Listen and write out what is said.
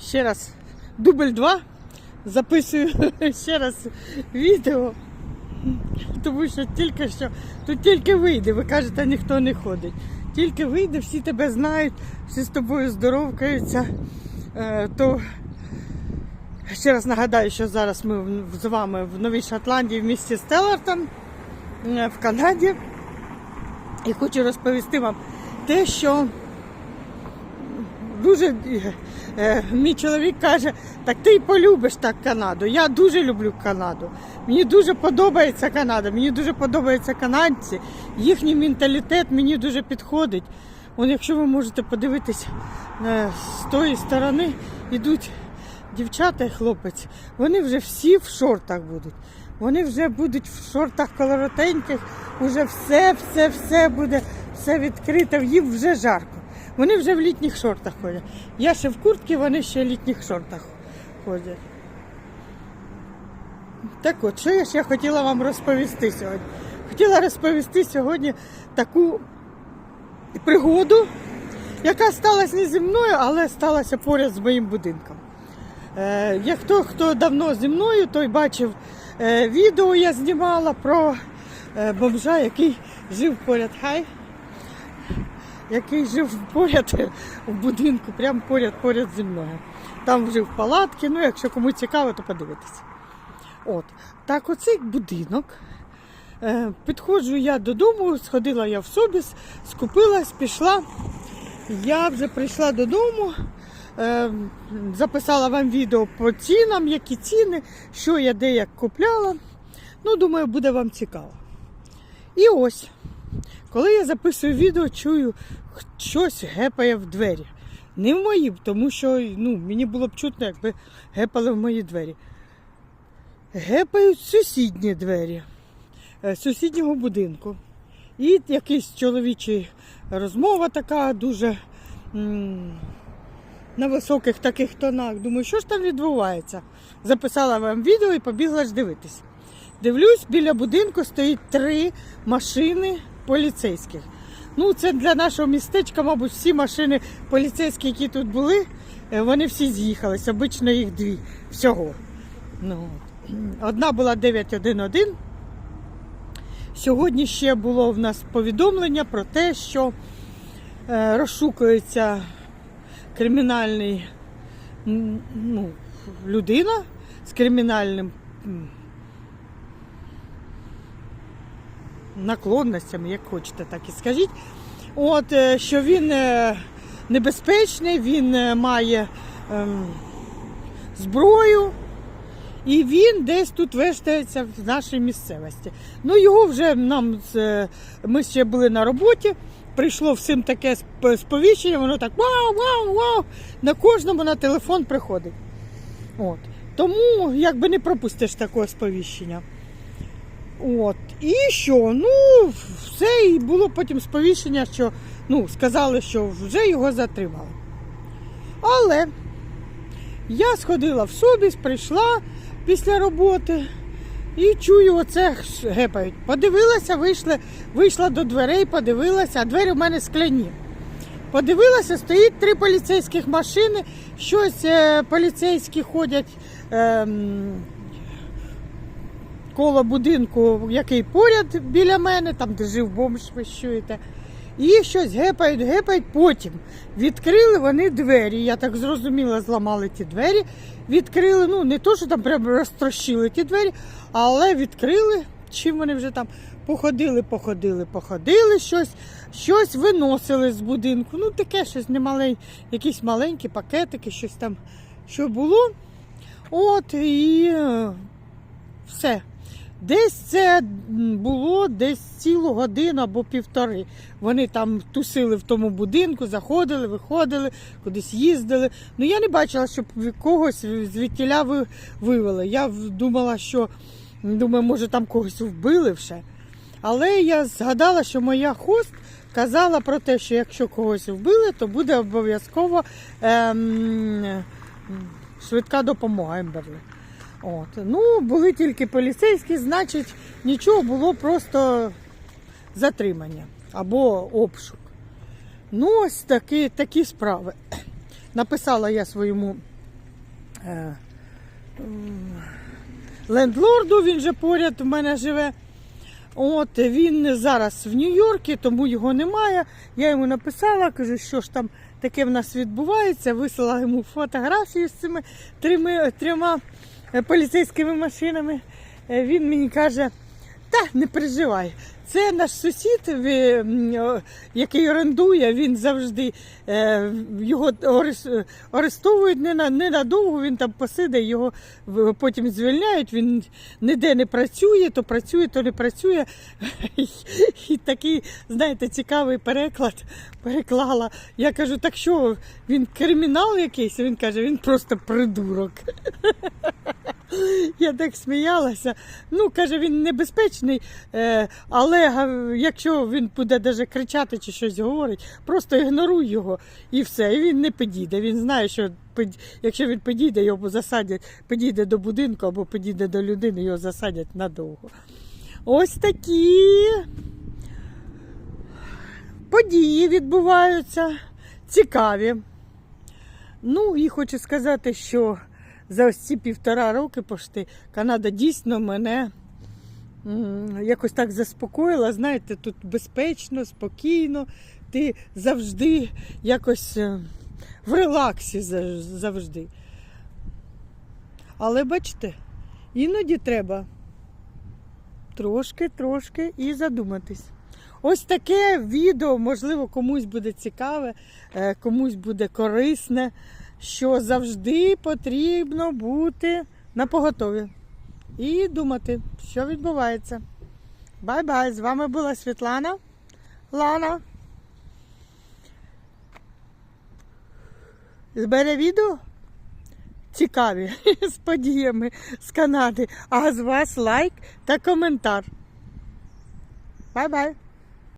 ще раз дубль 2. Записую ще раз відео. Тому що тільки що тут тільки вийде, ви кажете, ніхто не ходить. Тільки вийде, всі тебе знають, всі з тобою здоровкаються. Е, то ще раз нагадаю, що зараз ми з вами в Новій Шотландії в місті Стеллартон е, в Канаді. І хочу розповісти вам те, що дуже е, мій чоловік каже, так ти полюбиш так Канаду. Я дуже люблю Канаду. Мені дуже подобається Канада, мені дуже подобаються канадці. Їхній менталітет мені дуже підходить. Вон, якщо ви можете подивитись е, з тої сторони, йдуть дівчата і хлопець. Вони вже всі в шортах будуть. Вони вже будуть в шортах колоротеньких, уже все, все, все буде, все відкрите, їм вже жарко. Вони вже в літніх шортах ходять. Я ще в куртці, вони ще в літніх шортах ходять. Так от, що я ще хотіла вам розповісти сьогодні? Хотіла розповісти сьогодні таку пригоду, яка сталася не зі мною, але сталася поряд з моїм будинком. Е, як хто, хто давно зі мною, той бачив е, відео, я знімала про е, бомжа, який жив поряд. Хай який жив поряд в будинку, прямо поряд поряд зі мною. Там жив в палатці, ну якщо кому цікаво, то подивитися. От. Так оцей будинок. Е, підходжу я додому, сходила я в собіс, скупилась, пішла. Я вже прийшла додому, е, записала вам відео по цінам, які ціни, що я де як купляла. Ну, думаю, буде вам цікаво. І ось, коли я записую відео, чую, щось гепає в двері. Не в мої, тому що ну, мені було б чутно, якби гепали в мої двері. Гепають сусідні двері е, сусіднього будинку. І якийсь чоловічий розмова така дуже м, на високих таких тонах. Думаю, що ж там відбувається? Записала вам відео і побігла ж дивитись. Дивлюсь, біля будинку стоїть три машини поліцейських. Ну, це для нашого містечка, мабуть, всі машини поліцейські, які тут були, е, вони всі з'їхались. Обично їх дві всього. Ну. Одна була 911. Сьогодні ще було в нас повідомлення про те, що е, розшукується кримінальний ну, людина з кримінальним м, наклонностями, як хочете, так і скажіть. От, е, що він е, небезпечний, він е, має ем, зброю. І він десь тут вештається в нашій місцевості. Ну його вже нам ми ще були на роботі. Прийшло всім таке сповіщення, воно так вау, вау, вау. На кожному на телефон приходить. От. Тому якби не пропустиш такого сповіщення. От. І що? Ну, все, і було потім сповіщення, що ну, сказали, що вже його затримали. Але я сходила в собіс, прийшла після роботи і чую, оце гепають. Подивилася, вийшла, вийшла до дверей, подивилася, а двері в мене скляні. Подивилася, стоїть три поліцейських машини, щось е, поліцейські ходять ем, коло будинку, який поряд біля мене, там де жив бомж, ви чуєте. І щось гепають, гепають. Потім відкрили вони двері. Я так зрозуміла, зламали ті двері. Відкрили, ну не то, що там прямо розтрощили ті двері, але відкрили. Чим вони вже там походили, походили, походили щось, щось виносили з будинку. Ну, таке щось немаленьке, якісь маленькі пакетики, щось там, що було. От і е, все. Десь це було десь цілу годину або півтори. Вони там тусили в тому будинку, заходили, виходили, кудись їздили. Ну я не бачила, щоб когось звідтіля вивели. Я думала, що думаю, може там когось вбили вже. Але я згадала, що моя хост казала про те, що якщо когось вбили, то буде обов'язково ем, швидка допомога Емберлі. От. Ну, були тільки поліцейські, значить, нічого було просто затримання або обшук. Ну, ось такі, такі справи. Написала я своєму е, лендлорду, він же поряд в мене живе. От він зараз в Нью-Йорку, тому його немає. Я йому написала, кажу, що ж там таке в нас відбувається. Вислала йому фотографію з цими трьома, поліцейськими машинами. Е, Він мені каже, та не переживай. Це наш сусід, який орендує, він завжди е, його арестовують не на ненадовго, він там посидить, його потім звільняють. Він ніде не працює, то працює, то не працює. І такий, знаєте, цікавий переклад переклала. Я кажу, так що він кримінал якийсь? Він каже, він просто придурок. Я так сміялася. Ну, каже, він небезпечний, е, але га- якщо він буде даже кричати чи щось говорить, просто ігноруй його і все. І він не підійде. Він знає, що якщо він підійде, його засадять, підійде до будинку або підійде до людини, його засадять надовго. Ось такі події відбуваються цікаві. Ну і хочу сказати, що за ось ці півтора роки пошти Канада дійсно мене якось так заспокоїла. Знаєте, тут безпечно, спокійно, ти завжди якось е, в релаксі завжди. Але бачите, іноді треба трошки, трошки і задуматись. Ось таке відео, можливо, комусь буде цікаве, е, комусь буде корисне, що завжди потрібно бути на поготові і думати, що відбувається. Бай-бай! З вами була Світлана Лана. Збере відео цікаві з подіями з Канади. А з вас лайк та коментар. Бай-бай!